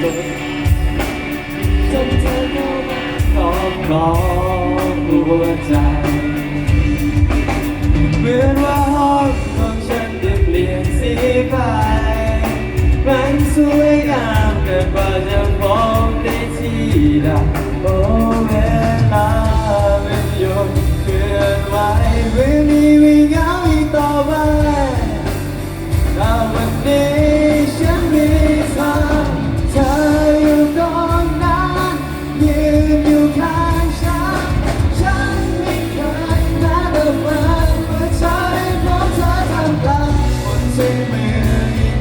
เลจนเธอเข้ามาครอบรองหัวใจเหมือนว่าห้องของฉันได้เปลี่ยนสีไปมันสวยงามเกินกว่าจะมองได้ที่ใดโอ้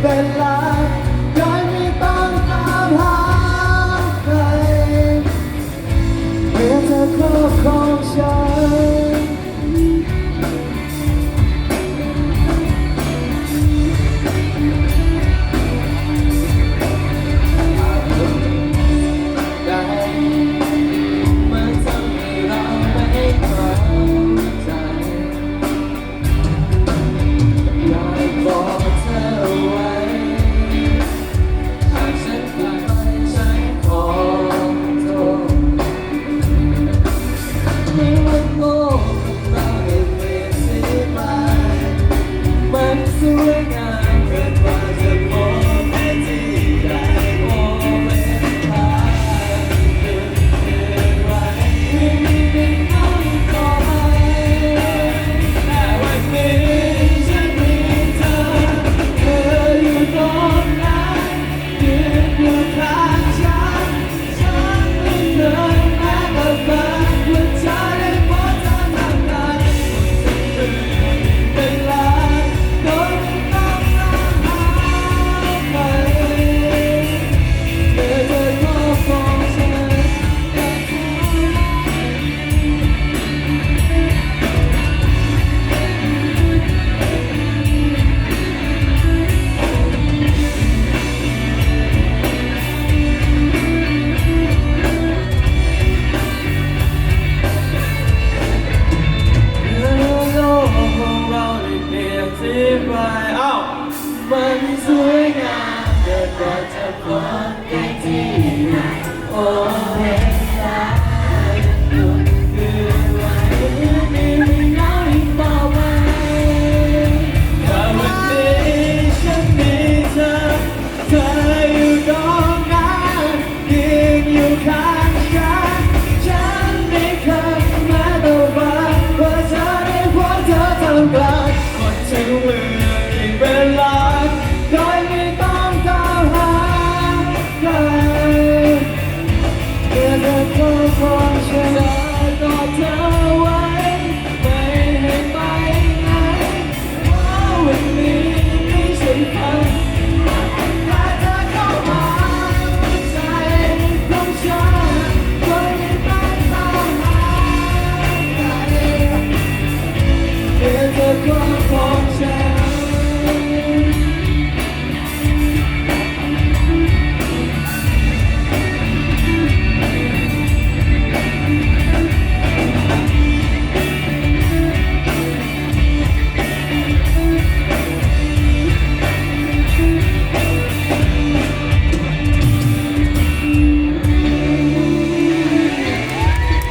bella. มันสวยงามเดินบนทาง